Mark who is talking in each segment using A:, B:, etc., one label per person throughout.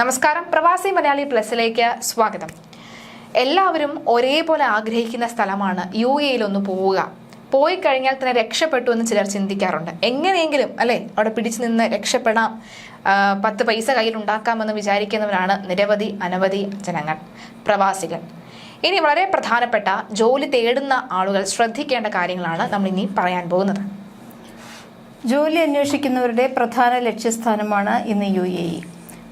A: നമസ്കാരം. പ്രവാസി മലയാളി പ്ലസിലേക്ക് സ്വാഗതം. എല്ലാവരും ഒരേപോലെ ആഗ്രഹിക്കുന്ന സ്ഥലമാണ് യു എയിൽ ഒന്ന് പോവുക. പോയി കഴിഞ്ഞാൽ തന്നെ രക്ഷപ്പെട്ടു എന്ന് ചിലർ ചിന്തിക്കാറുണ്ട്. എങ്ങനെയെങ്കിലും അല്ലെ അവിടെ പിടിച്ചു നിന്ന് രക്ഷപ്പെടാം. പത്ത് പൈസ കയ്യിൽ ഉണ്ടാക്കാമെന്ന് വിചാരിക്കുന്നവരാണ് നിരവധി അനവധി ജനങ്ങൾ പ്രവാസികൾ. ഇനി വളരെ പ്രധാനപ്പെട്ട ജോലി തേടുന്ന ആളുകൾ ശ്രദ്ധിക്കേണ്ട കാര്യങ്ങളാണ് നമ്മൾ ഇനി പറയാൻ പോകുന്നത്.
B: ജോലി അന്വേഷിക്കുന്നവരുടെ പ്രധാന ലക്ഷ്യസ്ഥാനമാണ് ഇന്ന് യു എ ഇ.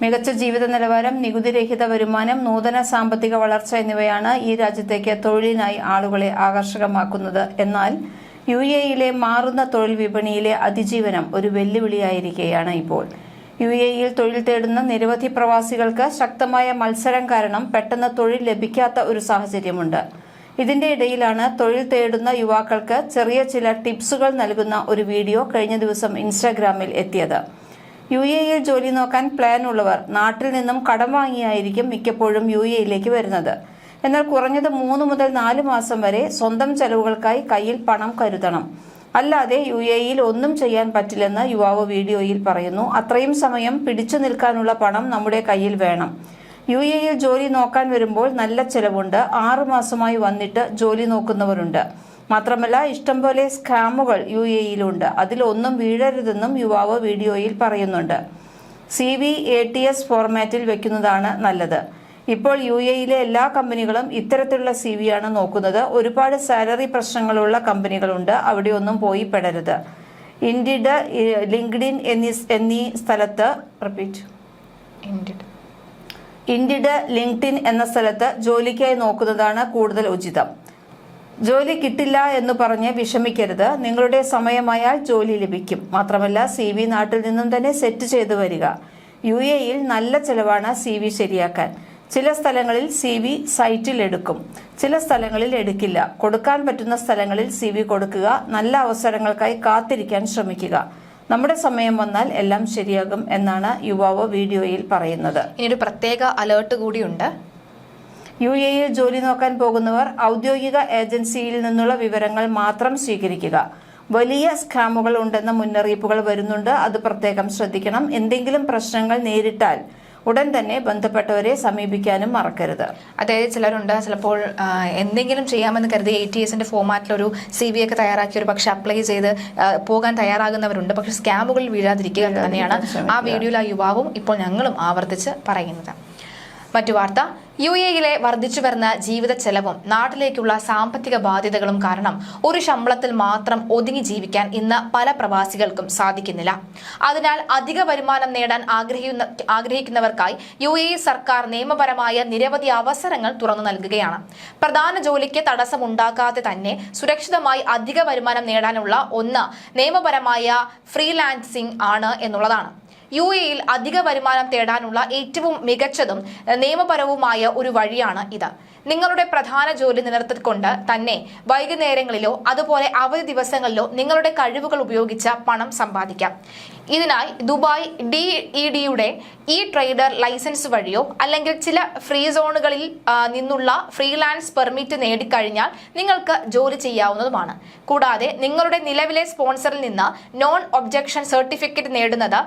B: മികച്ച ജീവിത നിലവാരം നികുതിരഹിത വരുമാനം നൂതന സാമ്പത്തിക വളർച്ച എന്നിവയാണ് ഈ രാജ്യത്തേക്ക് തൊഴിലിനായി ആളുകളെ ആകർഷകമാക്കുന്നത്. എന്നാൽ യു എ യിലെ മാറുന്ന തൊഴിൽ വിപണിയിലെ അതിജീവനം ഒരു വെല്ലുവിളിയായിരിക്കുകയാണ് ഇപ്പോൾ. യു എ യിൽ തൊഴിൽ തേടുന്ന നിരവധി പ്രവാസികൾക്ക് ശക്തമായ മത്സരം കാരണം പെട്ടെന്ന് തൊഴിൽ ലഭിക്കാത്ത ഒരു സാഹചര്യമുണ്ട്. ഇതിന്റെ ഇടയിലാണ് തൊഴിൽ തേടുന്ന യുവാക്കൾക്ക് ചെറിയ ചില ടിപ്സുകൾ നൽകുന്ന ഒരു വീഡിയോ കഴിഞ്ഞ ദിവസം ഇൻസ്റ്റാഗ്രാമിൽ എത്തിയത്. യു എയിൽ ജോലി നോക്കാൻ പ്ലാൻ ഉള്ളവർ നാട്ടിൽ നിന്നും കടം വാങ്ങിയായിരിക്കും മിക്കപ്പോഴും യു എയിലേക്ക് വരുന്നത്. എന്നാൽ കുറഞ്ഞത് മൂന്ന് മുതൽ നാല് മാസം വരെ സ്വന്തം ചെലവുകൾക്കായി കയ്യിൽ പണം കരുതണം. അല്ലാതെ യു എയിൽ ഒന്നും ചെയ്യാൻ പറ്റില്ലെന്ന് യുവാവ് വീഡിയോയിൽ പറയുന്നു. അത്രയും സമയം പിടിച്ചു നിൽക്കാനുള്ള പണം നമ്മുടെ കയ്യിൽ വേണം. യു എയിൽ ജോലി നോക്കാൻ വരുമ്പോൾ നല്ല ചെലവുണ്ട്. ആറു മാസമായി വന്നിട്ട് ജോലി നോക്കുന്നവരുണ്ട്. മാത്രമല്ല ഇഷ്ടംപോലെ സ്കാമുകൾ യു എ ഇയിലുണ്ട് അതിലൊന്നും വീഴരുതെന്നും യുവാവ് വീഡിയോയിൽ പറയുന്നുണ്ട്. C V A T S ഫോർമാറ്റിൽ വെക്കുന്നതാണ് നല്ലത്. ഇപ്പോൾ യു എയിലെ എല്ലാ കമ്പനികളും ഇത്തരത്തിലുള്ള സി വി ആണ് നോക്കുന്നത്. ഒരുപാട് സാലറി പ്രശ്നങ്ങളുള്ള കമ്പനികളുണ്ട്. അവിടെയൊന്നും പോയി പെടരുത്. ഇൻഡിഡ് ലിങ്ക്ഡിൻ എന്നീ എന്നീ സ്ഥലത്ത് റിപ്പീറ്റ്. ഇൻഡിഡ് ലിങ്ക്ഡിൻ എന്ന സ്ഥലത്ത് ജോലിക്കായി നോക്കുന്നതാണ് കൂടുതൽ ഉചിതം. ജോലി കിട്ടില്ല എന്ന് പറഞ്ഞ് വിഷമിക്കരുത്. നിങ്ങളുടെ സമയമായാൽ ജോലി ലഭിക്കും. മാത്രമല്ല സി വി നാട്ടിൽ നിന്നും തന്നെ സെറ്റ് ചെയ്തു വരിക. യു എയിൽ നല്ല ചെലവാണ് സി വി ശരിയാക്കാൻ. ചില സ്ഥലങ്ങളിൽ സി വി സൈറ്റിൽ എടുക്കും. ചില സ്ഥലങ്ങളിൽ എടുക്കില്ല. കൊടുക്കാൻ പറ്റുന്ന സ്ഥലങ്ങളിൽ സി വി കൊടുക്കുക. നല്ല അവസരങ്ങൾക്കായി കാത്തിരിക്കാൻ ശ്രമിക്കുക. നമ്മുടെ സമയം വന്നാൽ എല്ലാം ശരിയാകും എന്നാണ് യുവാവ് വീഡിയോയിൽ പറയുന്നത്.
A: ഇനി ഒരു പ്രത്യേക അലേർട്ട് കൂടിയുണ്ട്.
B: യു എയിൽ ജോലി നോക്കാൻ പോകുന്നവർ ഔദ്യോഗിക ഏജൻസിയിൽ നിന്നുള്ള വിവരങ്ങൾ മാത്രം സ്വീകരിക്കുക. വലിയ സ്കാമുകൾ ഉണ്ടെന്ന മുന്നറിയിപ്പുകൾ വരുന്നുണ്ട്. അത് പ്രത്യേകം ശ്രദ്ധിക്കണം. എന്തെങ്കിലും പ്രശ്നങ്ങൾ നേരിട്ടാൽ ഉടൻ തന്നെ ബന്ധപ്പെട്ടവരെ സമീപിക്കാനും മറക്കരുത്.
A: അതായത് ചിലരുണ്ട് ചിലപ്പോൾ എന്തെങ്കിലും ചെയ്യാമെന്ന് കരുതി എ ടി എസിന്റെ ഫോമാറ്റിൽ ഒരു സി വി ഒക്കെ തയ്യാറാക്കി ഒരു പക്ഷെ അപ്ലൈ ചെയ്ത് പോകാൻ തയ്യാറാകുന്നവരുണ്ട്. പക്ഷെ സ്കാമുകളിൽ വീഴാതിരിക്കുക തന്നെയാണ് ആ വീഡിയോയിൽ ആ യുവാവും ഇപ്പോൾ ഞങ്ങളും ആവർത്തിച്ച് പറയുന്നത്. മറ്റു വാർത്ത. യു എയിലെ വർദ്ധിച്ചു വരുന്ന ജീവിത ചെലവും നാട്ടിലേക്കുള്ള സാമ്പത്തിക ബാധ്യതകളും കാരണം ഒരു ശമ്പളത്തിൽ മാത്രം ഒതുങ്ങി ജീവിക്കാൻ ഇന്ന് പല പ്രവാസികൾക്കും സാധിക്കുന്നില്ല. അതിനാൽ അധിക വരുമാനം നേടാൻ ആഗ്രഹിക്കുന്ന ആഗ്രഹിക്കുന്നവർക്കായി യു എ സർക്കാർ നിയമപരമായ നിരവധി അവസരങ്ങൾ തുറന്നു നൽകുകയാണ്. പ്രധാന ജോലിക്ക് തടസ്സമുണ്ടാക്കാതെ തന്നെ സുരക്ഷിതമായി അധിക വരുമാനം നേടാനുള്ള ഒന്ന് നിയമപരമായ ഫ്രീലാൻസിംഗ് ആണ് എന്നുള്ളതാണ്. യു എയിൽ അധിക വരുമാനം തേടാനുള്ള ഏറ്റവും മികച്ചതും നിയമപരവുമായ ഒരു വഴിയാണ് ഇത്. നിങ്ങളുടെ പ്രധാന ജോലി നിലനിർത്തിക്കൊണ്ട് തന്നെ വൈകുന്നേരങ്ങളിലോ അതുപോലെ അവധി ദിവസങ്ങളിലോ നിങ്ങളുടെ കഴിവുകൾ ഉപയോഗിച്ച് പണം സമ്പാദിക്കാം. ഇതിനായി ദുബായ് ഡി ഇ ഡിയുടെ ഇ ട്രേഡർ ലൈസൻസ് വഴിയോ അല്ലെങ്കിൽ ചില ഫ്രീ സോണുകളിൽ നിന്നുള്ള ഫ്രീലാൻസ് പെർമിറ്റ് നേടിക്കഴിഞ്ഞാൽ നിങ്ങൾക്ക് ജോലി ചെയ്യാവുന്നതുമാണ്. കൂടാതെ നിങ്ങളുടെ നിലവിലെ സ്പോൺസറിൽ നിന്ന് നോൺ ഒബ്ജക്ഷൻ സർട്ടിഫിക്കറ്റ് നേടുന്നത്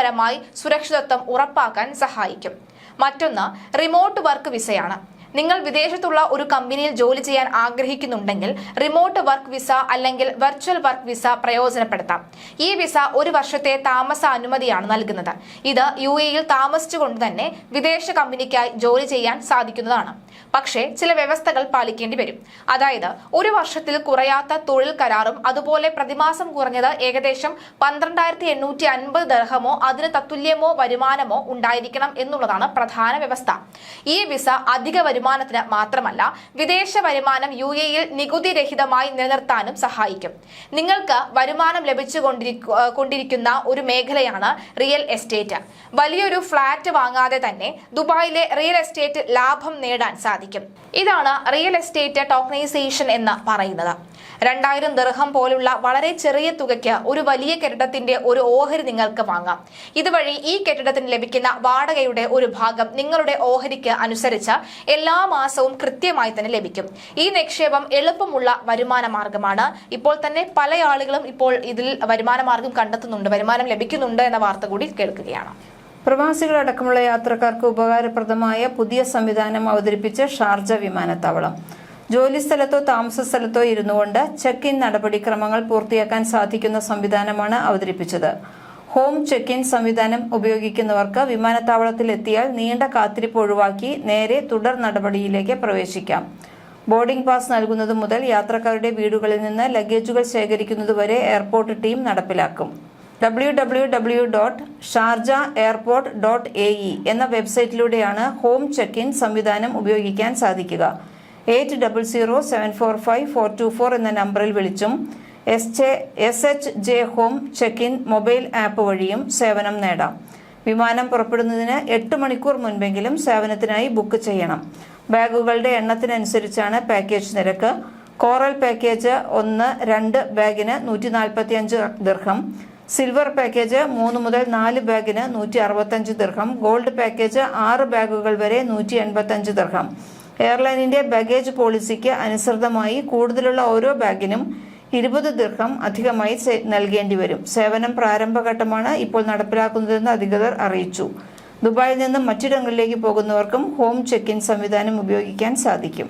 A: നിയമപരമായി സുരക്ഷിതത്വം ഉറപ്പാക്കാൻ സഹായിക്കും. മറ്റൊന്ന് റിമോട്ട് വർക്ക് വിസയാണ് നിങ്ങൾ വിദേശത്തുള്ള ഒരു കമ്പനിയിൽ ജോലി ചെയ്യാൻ ആഗ്രഹിക്കുന്നുണ്ടെങ്കിൽ റിമോട്ട് വർക്ക് വിസ അല്ലെങ്കിൽ വെർച്വൽ വർക്ക് വിസ പ്രയോജനപ്പെടുത്താം. ഈ വിസ ഒരു വർഷത്തെ താമസ അനുമതിയാണ് നൽകുന്നത്. ഇത് യു എയിൽ താമസിച്ചുകൊണ്ട് തന്നെ വിദേശ കമ്പനിക്കായി ജോലി ചെയ്യാൻ സാധിക്കുന്നതാണ്. പക്ഷേ ചില വ്യവസ്ഥകൾ പാലിക്കേണ്ടി വരും. അതായത് ഒരു വർഷത്തിൽ കുറയാത്ത തൊഴിൽ കരാറും അതുപോലെ പ്രതിമാസം കുറഞ്ഞത് ഏകദേശം പന്ത്രണ്ടായിരത്തി എണ്ണൂറ്റി അൻപത് ദർഹമോ അതിന് തത്തുല്യമോ വരുമാനമോ ഉണ്ടായിരിക്കണം എന്നുള്ളതാണ് പ്രധാന വ്യവസ്ഥ. ഈ വിസ അധിക വരുമാനത്തിന് മാത്രമല്ല വിദേശ വരുമാനം യു എയിൽ നികുതി രഹിതമായി നിലനിർത്താനും സഹായിക്കും. നിങ്ങൾക്ക് വരുമാനം ലഭിച്ചുകൊണ്ടിരിക്കു കൊണ്ടിരിക്കുന്ന ഒരു മേഖലയാണ് റിയൽ എസ്റ്റേറ്റ്. വലിയൊരു ഫ്ളാറ്റ് വാങ്ങാതെ തന്നെ ദുബായിലെ റിയൽ എസ്റ്റേറ്റ് ലാഭം നേടാൻ സാധിക്കും. ഇതാണ് റിയൽ എസ്റ്റേറ്റ് ടോക്കണൈസേഷൻ എന്ന് പറയുന്നത്. രണ്ടായിരം ദർഹം പോലുള്ള വളരെ ചെറിയ തുകയ്ക്ക് ഒരു വലിയ കെട്ടിടത്തിന്റെ ഒരു ഓഹരി നിങ്ങൾക്ക് വാങ്ങാം. ഇതുവഴി ഈ കെട്ടിടത്തിന് ലഭിക്കുന്ന വാടകയുടെ ഒരു ഭാഗം നിങ്ങളുടെ ഓഹരിക്ക് അനുസരിച്ച് എല്ലാ മാസവും കൃത്യമായി തന്നെ ലഭിക്കും. ഈ നിക്ഷേപം എളുപ്പമുള്ള വരുമാന മാർഗമാണ്. ഇപ്പോൾ തന്നെ പല ആളുകളും ഇപ്പോൾ ഇതിൽ വരുമാന മാർഗം കണ്ടെത്തുന്നുണ്ട്. വരുമാനം ലഭിക്കുന്നുണ്ട് എന്ന വാർത്ത കൂടി കേൾക്കുകയാണ്.
B: പ്രവാസികളടക്കമുള്ള യാത്രക്കാർക്ക് ഉപകാരപ്രദമായ പുതിയ സംവിധാനം അവതരിപ്പിച്ച ഷാർജ വിമാനത്താവളം. ജോലിസ്ഥലത്തോ താമസ സ്ഥലത്തോ ഇരുന്നുകൊണ്ട് ചെക്ക് ഇൻ നടപടിക്രമങ്ങൾ പൂർത്തിയാക്കാൻ സാധിക്കുന്ന സംവിധാനമാണ് അവതരിപ്പിച്ചത്. ഹോം ചെക്ക് ഇൻ സംവിധാനം ഉപയോഗിക്കുന്നവർക്ക് വിമാനത്താവളത്തിൽ എത്തിയാൽ നീണ്ട കാത്തിരിപ്പ് ഒഴിവാക്കി നേരെ തുടർ നടപടിയിലേക്ക് പ്രവേശിക്കാം. ബോർഡിംഗ് പാസ് നൽകുന്നത് മുതൽ യാത്രക്കാരുടെ വീടുകളിൽ നിന്ന് ലഗേജുകൾ ശേഖരിക്കുന്നതുവരെ എയർപോർട്ട് ടീം നടപ്പിലാക്കും. W W W dot Sharjah airport dot A E എന്ന വെബ്സൈറ്റിലൂടെയാണ് ഹോം ചെക്ക് ഇൻ സംവിധാനം ഉപയോഗിക്കാൻ സാധിക്കുക. Eight double zero seven four five four two four എന്ന നമ്പറിൽ വിളിച്ചും S S H J home check in mobile app വഴിയും സേവനം നേടാം. വിമാനം പുറപ്പെടുന്നതിന് എട്ട് മണിക്കൂർ മുൻപെങ്കിലും സേവനത്തിനായി ബുക്ക് ചെയ്യണം. ബാഗുകളുടെ എണ്ണത്തിനനുസരിച്ചാണ് പാക്കേജ് നിരക്ക്. കോറൽ പാക്കേജ് ഒന്ന് രണ്ട് ബാഗിന് നൂറ്റി നാൽപ്പത്തി അഞ്ച് ദീർഘം സിൽവർ പാക്കേജ് മൂന്ന് മുതൽ നാല് ബാഗിന് നൂറ്റി അറുപത്തഞ്ച് ദീർഘം ഗോൾഡ് പാക്കേജ് ആറ് ബാഗുകൾ വരെ നൂറ്റി എൺപത്തഞ്ച് ദീർഘം എയർലൈനിന്റെ ബാഗേജ് പോളിസിക്ക് അനുസൃതമായി കൂടുതലുള്ള ഓരോ ബാഗിനും ഇരുപത് ദീർഘം അധികമായി നൽകേണ്ടി വരും. സേവനം പ്രാരംഭഘട്ടമാണ് ഇപ്പോൾ നടപ്പിലാക്കുന്നതെന്ന് അധികൃതർ അറിയിച്ചു. ദുബായിൽ നിന്നും മറ്റിടങ്ങളിലേക്ക് പോകുന്നവർക്കും ഹോം ചെക്ക് ഇൻ സംവിധാനം ഉപയോഗിക്കാൻ സാധിക്കും.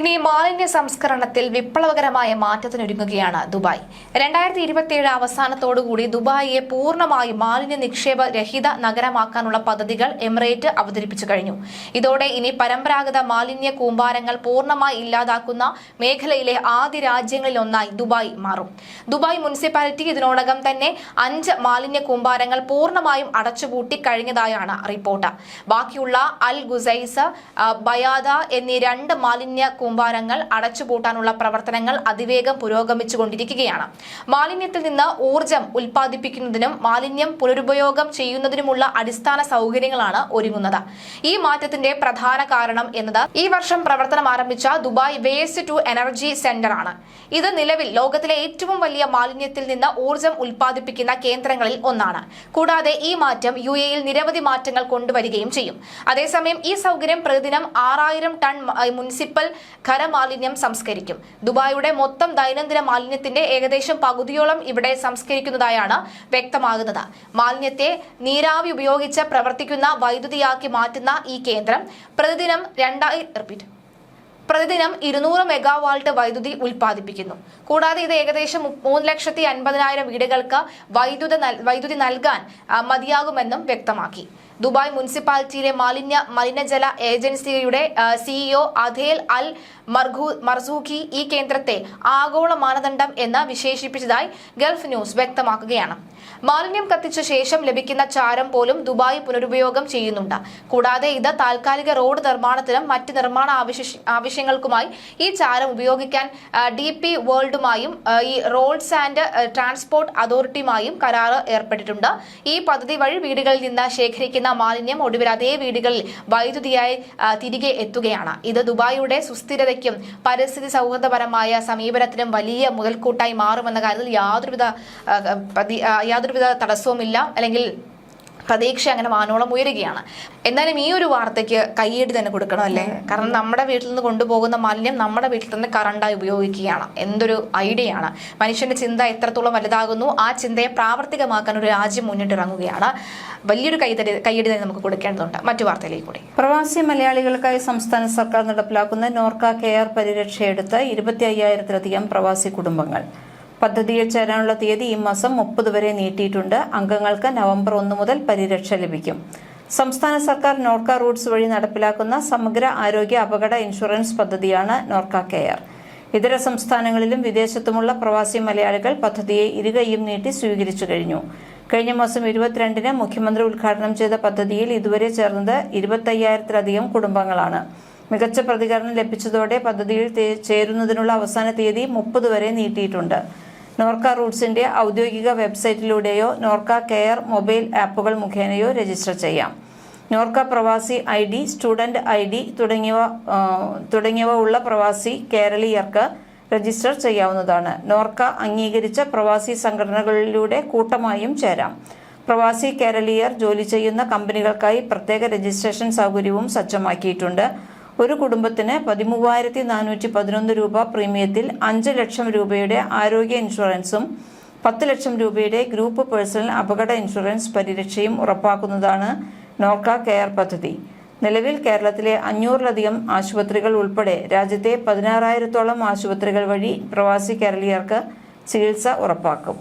A: ഇനി മാലിന്യ സംസ്കരണത്തിൽ വിപ്ലവകരമായ മാറ്റത്തിനൊരുങ്ങുകയാണ് ദുബായ്. രണ്ടായിരത്തി ഇരുപത്തിയേഴ് അവസാനത്തോടുകൂടി ദുബായിയെ പൂർണമായും മാലിന്യ നിക്ഷേപ രഹിത നഗരമാക്കാനുള്ള പദ്ധതികൾ എമിറേറ്റ് അവതരിപ്പിച്ചു കഴിഞ്ഞു. ഇതോടെ ഇനി പരമ്പരാഗത മാലിന്യ കൂമ്പാരങ്ങൾ പൂർണമായി ഇല്ലാതാക്കുന്ന മേഖലയിലെ ആദ്യ രാജ്യങ്ങളിലൊന്നായി ദുബായ് മാറും. ദുബായ് മുനിസിപ്പാലിറ്റി ഇതിനോടകം തന്നെ അഞ്ച് മാലിന്യ കൂമ്പാരങ്ങൾ പൂർണമായും അടച്ചുപൂട്ടി കഴിഞ്ഞതായാണ് റിപ്പോർട്ട്. ബാക്കിയുള്ള അൽ ഗുസൈസ് ബയാദ എന്നീ രണ്ട് മാലിന്യ കൂമ്പാരങ്ങൾ അടച്ചുപൂട്ടാനുള്ള പ്രവർത്തനങ്ങൾ അതിവേഗം പുരോഗമിച്ചുകൊണ്ടിരിക്കുകയാണ്. മാലിന്യത്തിൽ നിന്ന് ഊർജം ഉൽപ്പാദിപ്പിക്കുന്നതിനും മാലിന്യം പുനരുപയോഗം ചെയ്യുന്നതിനുമുള്ള അടിസ്ഥാന സൗകര്യങ്ങളാണ് ഒരുങ്ങുന്നത്. ഈ മാറ്റത്തിന്റെ പ്രധാന കാരണം എന്നത് ഈ വർഷം പ്രവർത്തനം ആരംഭിച്ച Dubai waste to energy centre ആണ് ഇത് നിലവിൽ ലോകത്തിലെ ഏറ്റവും വലിയ മാലിന്യത്തിൽ നിന്ന് ഊർജം ഉൽപ്പാദിപ്പിക്കുന്ന കേന്ദ്രങ്ങളിൽ ഒന്നാണ്. കൂടാതെ ഈ മാറ്റം യു എയിൽ നിരവധി മാറ്റങ്ങൾ കൊണ്ടുവരികയും ചെയ്യും. അതേസമയം ഈ സൗകര്യം പ്രതിദിനം ആറായിരം ടൺ മുനിസിപ്പൽ ഖരമാലിന്യം സംസ്കരിക്കും. ദുബായിയുടെ മൊത്തം ദൈനംദിന മാലിന്യത്തിന്റെ ഏകദേശം പകുതിയോളം ഇവിടെ സംസ്കരിക്കുന്നതായാണ് വ്യക്തമാകുന്നത്. മാലിന്യത്തെ നീരാവി ഉപയോഗിച്ച് പ്രവർത്തിക്കുന്ന വൈദ്യുതിയാക്കി മാറ്റുന്ന ഈ കേന്ദ്രം പ്രതിദിനം രണ്ടായി പ്രതിദിനം ഇരുന്നൂറ് മെഗാവാൾട്ട് വൈദ്യുതി ഉൽപ്പാദിപ്പിക്കുന്നു. കൂടാതെ ഇത് ഏകദേശം മൂന്ന് ലക്ഷത്തി അൻപതിനായിരം വീടുകൾക്ക് വൈദ്യുത വൈദ്യുതി നൽകാൻ മതിയാകുമെന്നും വ്യക്തമാക്കി. ദുബായ് മുനിസിപ്പാലിറ്റിയിലെ മാലിന്യ മലിനജല ഏജൻസിയുടെ സിഇഒ അധേൽ അൽ മർസൂഖി ഈ കേന്ദ്രത്തെ ആഗോള മാനദണ്ഡം എന്ന് വിശേഷിപ്പിച്ചതായി ഗൾഫ് ന്യൂസ് വ്യക്തമാക്കുകയാണ്. മാലിന്യം കത്തിച്ച ശേഷം ലഭിക്കുന്ന ചാരം പോലും ദുബായ് പുനരുപയോഗം ചെയ്യുന്നുണ്ട്. കൂടാതെ ഇത് താൽക്കാലിക റോഡ് നിർമ്മാണത്തിനും മറ്റ് നിർമ്മാണ ആവശ്യ- ആവശ്യങ്ങൾക്കുമായി ഈ ചാരം ഉപയോഗിക്കാൻ ഡി പി വേൾഡുമായും ഈ റോഡ്സ് ആൻഡ് ട്രാൻസ്പോർട്ട് അതോറിറ്റിയുമായും കരാറ് ഏർപ്പെട്ടിട്ടുണ്ട്. ഈ പദ്ധതി വഴി വീടുകളിൽ നിന്ന് ശേഖരിക്കുന്ന മാലിന്യം ഒടുവിൽ അതേ വീടുകളിൽ വൈദ്യുതിയായി തിരികെ എത്തുകയാണ്. ഇത് ദുബായിയുടെ സുസ്ഥിരതയ്ക്കും പരിസ്ഥിതി സൗഹൃദപരമായ സമീപനത്തിനും വലിയ മുതൽക്കൂട്ടായി മാറുമെന്ന കാര്യത്തിൽ യാതൊരുവിധ യാതൊരുവിധ തടസ്സവുമില്ല. അല്ലെങ്കിൽ പ്രതീക്ഷ അങ്ങനെ വാനോളം ഉയരുകയാണ്. എന്നാലും ഈ ഒരു വാർത്തയ്ക്ക് കൈയടി തന്നെ കൊടുക്കണം അല്ലേ? കാരണം നമ്മുടെ വീട്ടിൽ നിന്ന് കൊണ്ടുപോകുന്ന മാലിന്യം നമ്മുടെ വീട്ടിൽ തന്നെ കറണ്ടായി ഉപയോഗിക്കുകയാണ്. എന്തൊരു ഐഡിയ ആണ്. മനുഷ്യന്റെ ചിന്ത എത്രത്തോളം വലുതാകുന്നു ആ ചിന്തയെ പ്രാവർത്തികമാക്കാൻ ഒരു രാജ്യം മുന്നിട്ടിറങ്ങുകയാണ് വലിയൊരു കൈതടി കൈയടി തന്നെ നമുക്ക് കൊടുക്കേണ്ടതുണ്ട്. മറ്റു വാർത്തയിലേക്ക് കൂടി.
B: പ്രവാസി മലയാളികൾക്കായി സംസ്ഥാന സർക്കാർ നടപ്പിലാക്കുന്ന നോർക്ക കെയർ പരിരക്ഷയെടുത്ത് ഇരുപത്തി അയ്യായിരത്തിലധികം പ്രവാസി കുടുംബങ്ങൾ. പദ്ധതിയിൽ ചേരാനുള്ള തീയതി ഈ മാസം മുപ്പത് വരെ നീട്ടിയിട്ടുണ്ട്. അംഗങ്ങൾക്ക് നവംബർ ഒന്ന് മുതൽ പരിരക്ഷ ലഭിക്കും. സംസ്ഥാന സർക്കാർ നോർക്ക റൂട്ട്സ് വഴി നടപ്പിലാക്കുന്ന സമഗ്ര ആരോഗ്യ അപകട ഇൻഷുറൻസ് പദ്ധതിയാണ് നോർക്ക കെയർ. ഇതര സംസ്ഥാനങ്ങളിലും വിദേശത്തുമുള്ള പ്രവാസി മലയാളികൾ പദ്ധതിയെ ഇരുകൈയും നീട്ടി സ്വീകരിച്ചു കഴിഞ്ഞു. കഴിഞ്ഞ മാസം ഇരുപത്തിരണ്ടിന് മുഖ്യമന്ത്രി ഉദ്ഘാടനം ചെയ്ത പദ്ധതിയിൽ ഇതുവരെ ചേർന്നത് ഇരുപത്തയ്യായിരത്തിലധികം കുടുംബങ്ങളാണ്. മികച്ച പ്രതികരണം ലഭിച്ചതോടെ പദ്ധതിയിൽ ചേരുന്നതിനുള്ള അവസാന തീയതി മുപ്പത് വരെ നീട്ടിയിട്ടുണ്ട്. നോർക്ക റൂട്ട്സിന്റെ ഔദ്യോഗിക വെബ്സൈറ്റിലൂടെയോ നോർക്ക കെയർ മൊബൈൽ ആപ്പുകൾ മുഖേനയോ രജിസ്റ്റർ ചെയ്യാം. നോർക്ക പ്രവാസി I D student I D തുടങ്ങിയവ തുടങ്ങിയവ ഉള്ള പ്രവാസി കേരളീയർക്ക് രജിസ്റ്റർ ചെയ്യാവുന്നതാണ്. നോർക്ക അംഗീകരിച്ച പ്രവാസി സംഘടനകളിലൂടെ കൂട്ടമായും ചേരാം. പ്രവാസി കേരളീയർ ജോലി ചെയ്യുന്ന കമ്പനികൾക്കായി പ്രത്യേക രജിസ്ട്രേഷൻ സൗകര്യവും സജ്ജമാക്കിയിട്ടുണ്ട്. ഒരു കുടുംബത്തിന് പതിമൂവായിരത്തി നാനൂറ്റി പതിനൊന്ന് രൂപ പ്രീമിയത്തിൽ അഞ്ച് ലക്ഷം രൂപയുടെ ആരോഗ്യ ഇൻഷുറൻസും പത്ത് ലക്ഷം രൂപയുടെ ഗ്രൂപ്പ് പേഴ്സണൽ അപകട ഇൻഷുറൻസ് പരിരക്ഷയും ഉറപ്പാക്കുന്നതാണ് നോർക്ക കെയർ പദ്ധതി. നിലവിൽ കേരളത്തിലെ അഞ്ഞൂറിലധികം ആശുപത്രികൾ ഉൾപ്പെടെ രാജ്യത്തെ പതിനാറായിരത്തോളം ആശുപത്രികൾ വഴി പ്രവാസി കേരളീയർക്ക് ചികിത്സ ഉറപ്പാക്കും.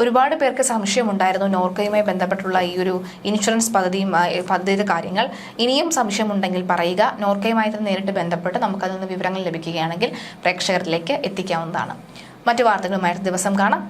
A: ഒരുപാട് പേർക്ക് സംശയമുണ്ടായിരുന്നു നോർക്കയുമായി ബന്ധപ്പെട്ടുള്ള ഈ ഒരു ഇൻഷുറൻസ് പദ്ധതിയും പദ്ധതിയുടെ കാര്യങ്ങൾ. ഇനിയും സംശയമുണ്ടെങ്കിൽ പറയുക. നോർക്കയുമായി തന്നെ നേരിട്ട് ബന്ധപ്പെട്ട് നമുക്കതിൽ നിന്ന് വിവരങ്ങൾ ലഭിക്കുകയാണെങ്കിൽ പ്രേക്ഷകരിലേക്ക് എത്തിക്കാവുന്നതാണ്. മറ്റു വാർത്തകളുമായി അടുത്ത ദിവസം കാണാം.